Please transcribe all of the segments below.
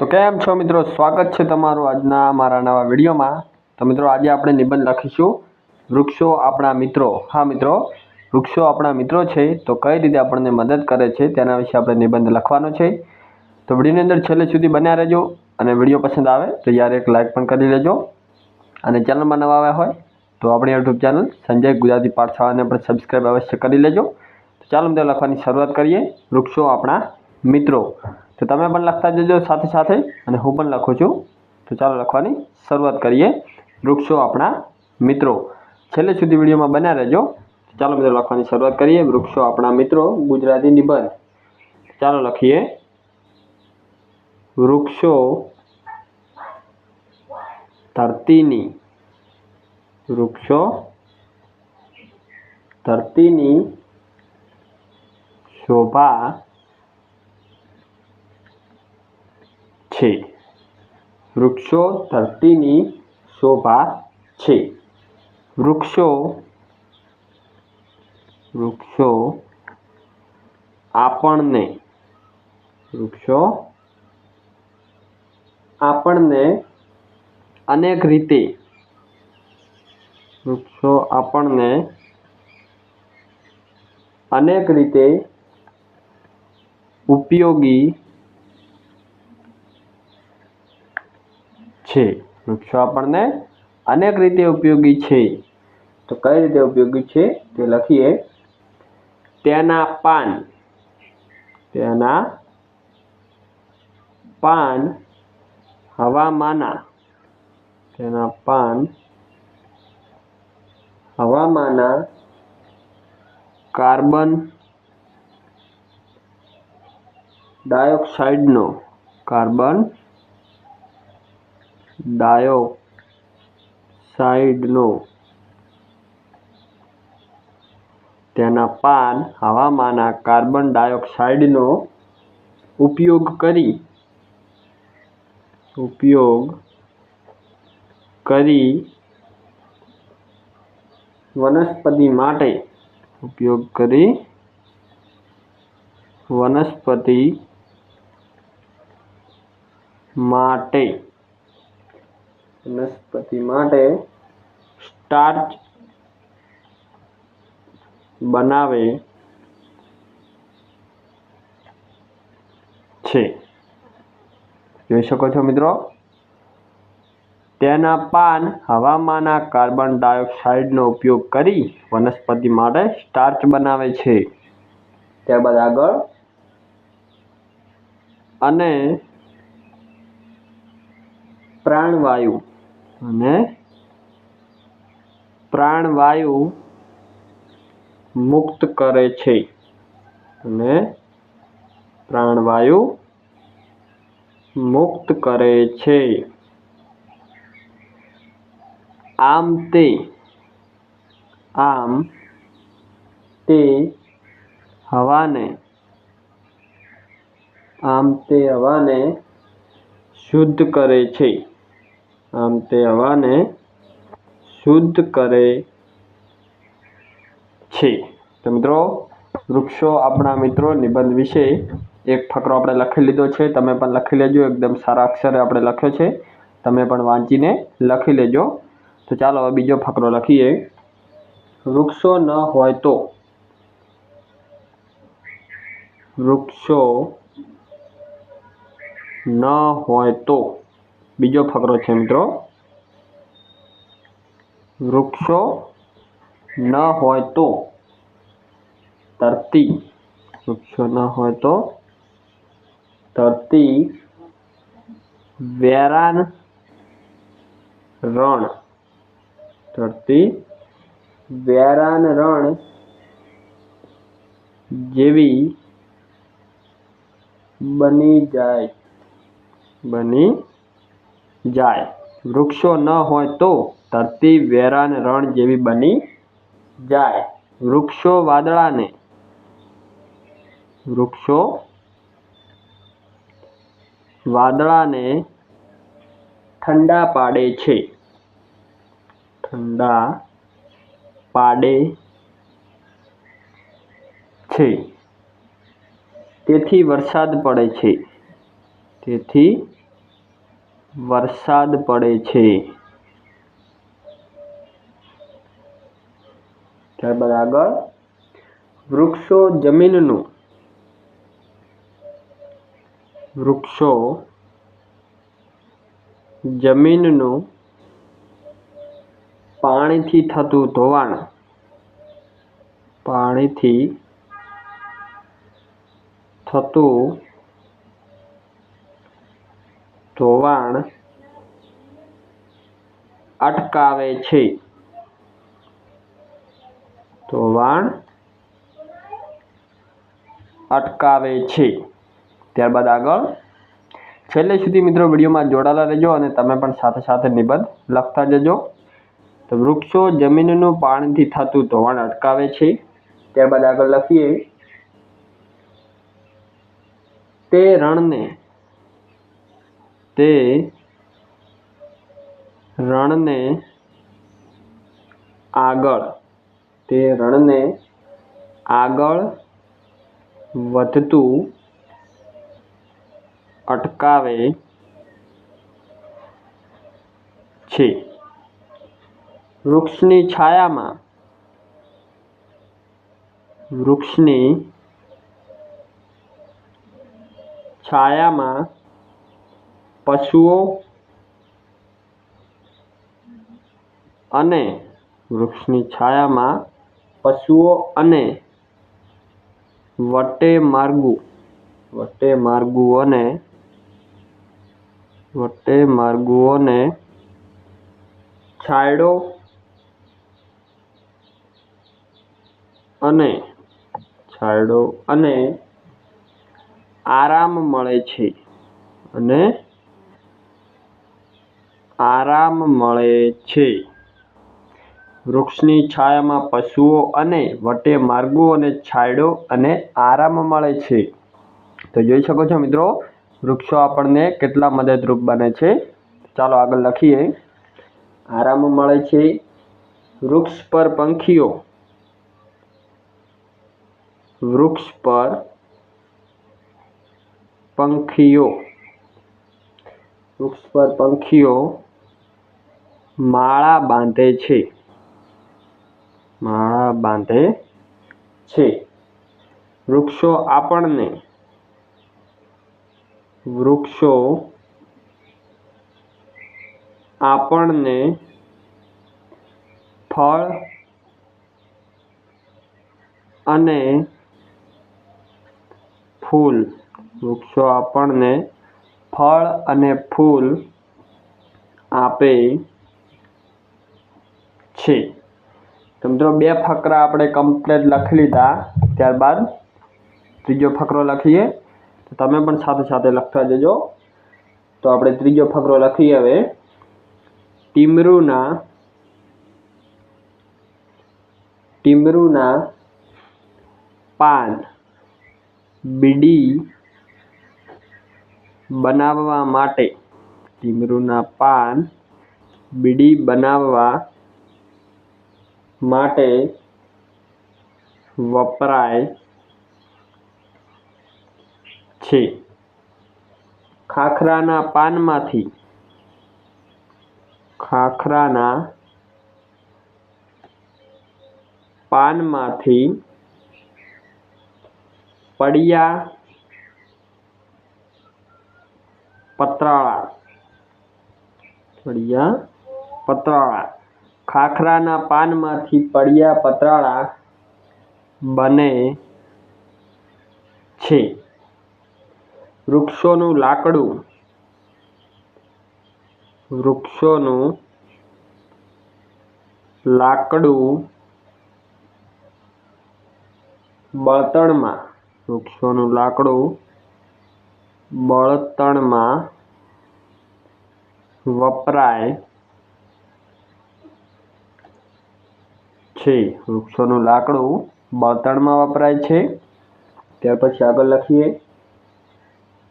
તો કેમ છો મિત્રો? સ્વાગત છે તમારું આજના મારા નવા વિડીયોમાં. તો મિત્રો, આજે આપણે નિબંધ લખીશું. વૃક્ષો આપણા મિત્રો. હા મિત્રો, વૃક્ષો આપણા મિત્રો છે. તો કઈ રીતે આપણને મદદ કરે છે તેના વિશે આપણે નિબંધ લખવાનો છે. તો વિડીયોની અંદર છેલ્લે સુધી બન્યા રહેજો અને વીડિયો પસંદ આવે તો યાર એક લાઇક પણ કરી લેજો. અને ચેનલમાં નવા આવ્યા હોય તો આપણી યુટ્યુબ ચેનલ સંજય ગુજરાતી પાઠશાળાને પણ સબસ્ક્રાઈબ અવશ્ય કરી લેજો. તો ચાલો મિત્રો, લખવાની શરૂઆત કરીએ. વૃક્ષો આપણા મિત્રો. તો તમે પણ લખતા જજો સાથે સાથે અને હું પણ લખું છું. તો ચાલો લખવાની શરૂઆત કરીએ. વૃક્ષો આપણા મિત્રો. છેલ્લે સુધી વિડીયોમાં બન્યા રહેજો. ચાલો મિત્રો લખવાની શરૂઆત કરીએ. વૃક્ષો આપણા મિત્રો, ગુજરાતી નિબંધ. ચાલો લખીએ. વૃક્ષો ધરતીની. વૃક્ષો ધરતીની શોભા છે. વૃક્ષો ધરતીની શોભા છે. વૃક્ષો વૃક્ષો આપણને વૃક્ષો આપણને અનેક રીતે, વૃક્ષો આપણને અનેક રીતે ઉપયોગી છે. વૃક્ષો આપણને અનેક રીતે ઉપયોગી છે. તો કઈ રીતે ઉપયોગી છે તે લખીએ. તેના પાન. તેના પાન હવામાના. તેના પાન હવામાના કાર્બન ડાયોક્સાઇડનો કાર્બન ડાયોક્સાઇડનો તેના પાન હવામાંના કાર્બન ડાયોક્સાઇડનો ઉપયોગ કરી ઉપયોગ કરી વનસ્પતિ માટે, ઉપયોગ કરી વનસ્પતિ માટે. વનસ્પતિ માટે સ્ટાર્ચ બનાવે છે. જોઈ શકો છો મિત્રો? તેના પાન હવામાંના કાર્બન ડાયોક્સાઇડનો ઉપયોગ કરી વનસ્પતિ માટે સ્ટાર્ચ બનાવે છે. ત્યારબાદ આગળ. અને પ્રાણવાયુ. અને પ્રાણવાયુ મુક્ત કરે છે. અને પ્રાણવાયુ મુક્ત કરે છે. આમ તે આમ તે હવાને, આમ તે હવાને શુદ્ધ કરે છે. આમ તે હવાને શુદ્ધ કરે છે. તો મિત્રો, વૃક્ષો આપણા મિત્રો નિબંધ વિશે એક ફકરો આપણે લખી લીધો છે. તમે પણ લખી લેજો, એકદમ સારા અક્ષરે આપણે લખ્યો છે. તમે પણ વાંચીને લખી લેજો. તો ચાલો હવે બીજો ફકરો લખીએ. વૃક્ષો ન હોય તો. વૃક્ષો ન હોય તો. બીજો ફકરો છે મિત્રો, વૃક્ષો ન હોય તો ધરતી, વૃક્ષો ન હોય તો ધરતી, વેરાન રણ, ધરતી, વેરાન રણ જેવી બની જાય, બની જાય. વૃક્ષો ન હોય તો ધરતી વેરાન રણ જેવી બની જાય. વૃક્ષો વાદળાને. વૃક્ષો વાદળાને ઠંડા પાડે છે. ઠંડા પાડે છે. તેથી વરસાદ પડે છે. તેથી વરસાદ પડે છે. ત્યારબાદ આગળ વૃક્ષો જમીનનું. વૃક્ષો જમીનનું પાણીથી થતું ધોવાણ. પાણીથી થતું ધોવાણ અટકાવે છે. ધોવાણ અટકાવે છે. ત્યારબાદ આગળ. છેલ્લે સુધી મિત્રો વિડીયોમાં જોડાયેલા રહેજો અને તમે પણ સાથે સાથે નિબંધ લખતા જજો. તો વૃક્ષો જમીનનું પાણીથી થતું ધોવાણ અટકાવે છે. ત્યારબાદ આગળ લખીએ. તે રણને તે રણને આગળ તે રણને આગળ વધતું અટકાવે છે. વૃક્ષની છાયામાં વૃક્ષની છાયામાં પશુઓ અને વૃક્ષની છાયામાં પશુઓ અને વટે માર્ગુ, વટે માર્ગુઓને વટે માર્ગુઓને છાંયડો અને છાંયડો અને આરામ મળે છે અને આરામ મળે છે. વૃક્ષની છાયામાં પશુઓ અને વટે માર્ગો અને છાંયડો અને આરામ મળે છે. તો જોઈ શકો છો મિત્રો, વૃક્ષો આપણને કેટલા મદદરૂપ બને છે. ચાલો આગળ લખીએ. આરામ મળે છે. વૃક્ષ પર પંખીઓ. વૃક્ષ પર પંખીઓ. વૃક્ષ પર પંખીઓ. માળા બાંધે છે. માળા બાંધે છે. વૃક્ષો આપણને વૃક્ષો આપણને ફળ અને ફૂલ, વૃક્ષો આપણને ફળ અને ફૂલ આપે છે. તો મિત્રો, બે ફકરા આપણે કમ્પ્લેટ લખી લીધા. ત્યારબાદ ત્રીજો ફકરો લખીએ. તો તમે પણ સાથે સાથે લખતા જજો. તો આપણે ત્રીજો ફકરો લખીએ હવે. ટીમરૂના ટીમરૂના પાન બીડી બનાવવા માટે. ટીમરૂના પાન બીડી બનાવવા માટે વપરાય છે. ખાખરાના પાનમાંથી ખાખરાના પાનમાંથી પડિયા પતરાળા. પડિયા પતરાળા. ખાખરાના પાનમાંથી પડિયા પતરાળા બને છે. વૃક્ષોનું લાકડું. વૃક્ષોનું લાકડું બળતણમાં. વૃક્ષોનું લાકડું બળતણમાં વપરાય છે, વૃક્ષોનું લાકડું બળતણમાં વપરાય છે. ત્યાર પછી આગળ લખીએ.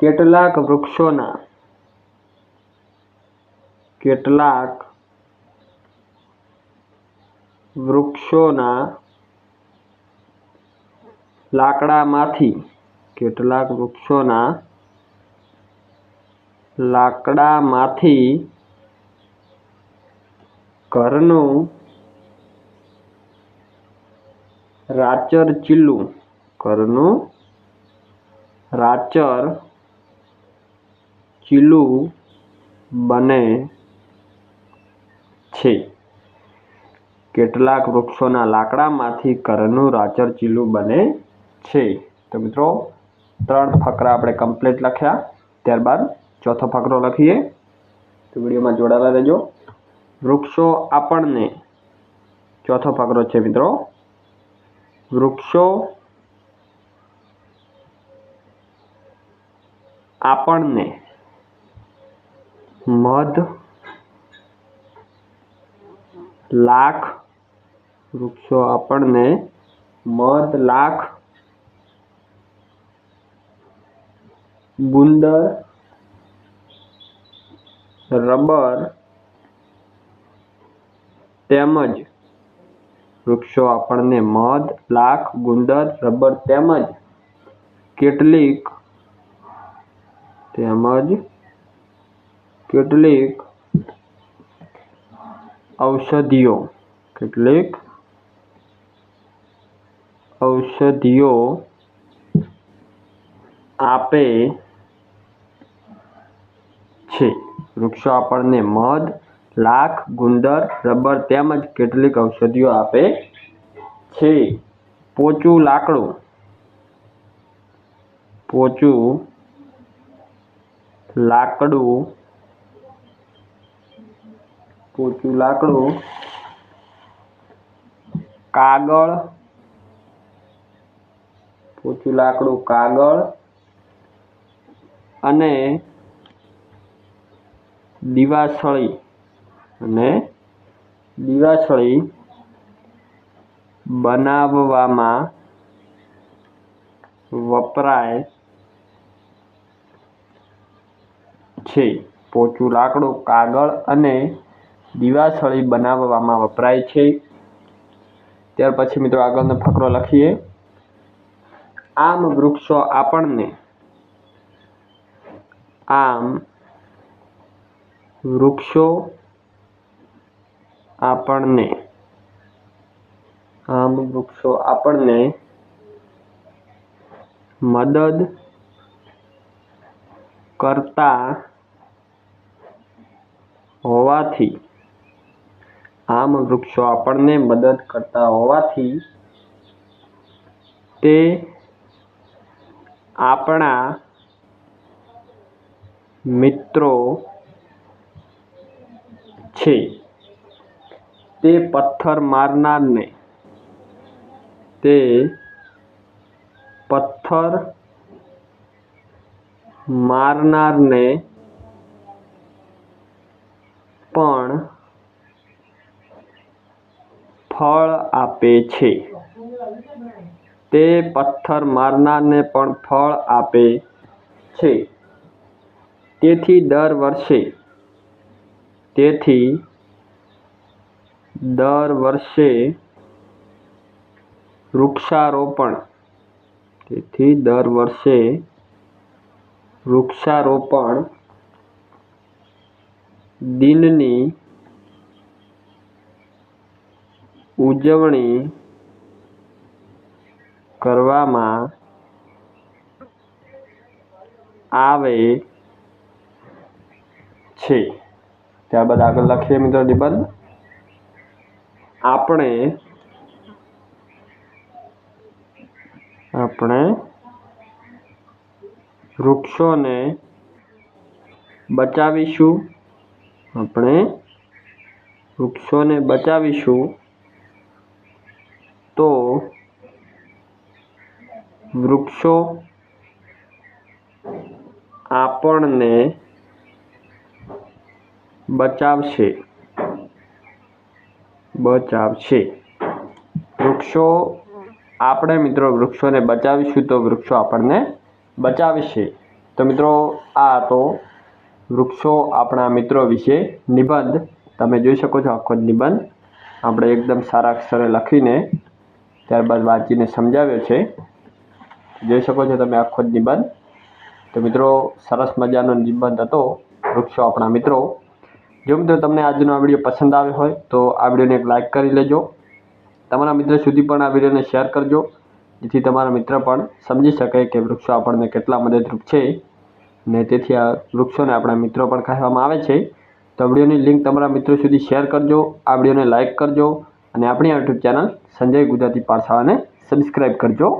કેટલાક વૃક્ષોના કેટલાક વૃક્ષોના લાકડામાંથી કેટલાક વૃક્ષોના લાકડામાંથી ઘરનું રાચર ચીલું ઘરનું રાચર ચીલું બને છે. કેટલાક વૃક્ષોના લાકડામાંથી ઘરનું રાચર ચીલું બને છે. તો મિત્રો, ત્રણ ફકરા આપણે કમ્પ્લીટ લખ્યા. ત્યારબાદ ચોથો ફકરો લખીએ. તો વિડીયોમાં જોડાયેલા રહેજો. વૃક્ષો આપણને ચોથો ફકરો છે મિત્રો. વૃક્ષો આપણને મધ લાખ વૃક્ષો આપણને મધ લાખ ગુંદર રબર તેમજ વૃક્ષો આપણને મધ, લાખ, ગુંદર, રબર તેમજ કેટલીક તેમજ કેટલીક ઔષધિઓ કેટલીક ઔષધિઓ આપે છે. વૃક્ષો આપણને મધ લાખ, ગુંદર, રબર તેમજ કેટલીક ઔષધિઓ આપે છે. પોચું લાકડું. પોચું લાકડું. પોચું લાકડું. કાગળ. પોચું લાકડું કાગળ. અને દિવાસળી. અને દિવાસળી બનાવવામાં વપરાય છે. પોચું લાકડું, કાગળ અને દિવાસળી બનાવવામાં વપરાય છે. ત્યાર પછી મિત્રો આગળનો ફકરો લખીએ. આમ વૃક્ષો આપણને આમ વૃક્ષો આપણને, આમ વૃક્ષો આપણને મદદ કરતા હોવાથી, આમ વૃક્ષો આપણને મદદ કરતા હોવાથી, તે આપણા મિત્રો છે. તે પથ્થર મારનારને તે પથ્થર મારનારને પણ ફળ આપે છે. તે પથ્થર મારનારને પણ ફળ આપે છે. તેથી દર વર્ષે તેથી દર વર્ષે વૃક્ષારોપણ, તેથી દર વર્ષે વૃક્ષારોપણ દિનની ઉજવણી કરવામાં આવે છે. ત્યારબાદ આગળ લખીએ મિત્રો નિબંધ. આપણે આપણે વૃક્ષોને બચાવીશું. આપણે વૃક્ષોને બચાવીશું. તો વૃક્ષો આપણને બચાવશે. બચાવશે વૃક્ષો, આપણે મિત્રો વૃક્ષોને બચાવીશું તો વૃક્ષો આપણને બચાવશે. તો મિત્રો, આ તો વૃક્ષો આપણા મિત્રો વિશે નિબંધ. તમે જોઈ શકો છો આખો નિબંધ. આપણે એકદમ સારા અક્ષરે લખીને ત્યારબાદ વાંચીને સમજાવ્યો છે. જોઈ શકો છો તમે આખો નિબંધ. તો મિત્રો, સરસ મજાનો નિબંધ હતો વૃક્ષો આપણા મિત્રો. જો મિત્રો તમને આજનો આ વીડિયો પસંદ આવ્યો હોય, તો આ વિડીયોને એક લાઇક કરી લેજો. તમારા મિત્ર સુધી પણ આ વિડીયોને શેર કરજો, જેથી તમારા મિત્ર પણ સમજી શકે કે વૃક્ષો આપણને કેટલા મદદરૂપ છે. ને તેથી આ વૃક્ષોને આપણા મિત્રો પણ કહેવામાં આવે છે. તો વિડીયોની લિંક તમારા મિત્રો સુધી શેર કરજો, આ વિડીયોને લાઇક કરજો, અને આપણી યુટ્યુબ ચેનલ સંજય ગુજરાતી પાઠશાળાને સબસ્ક્રાઈબ કરજો.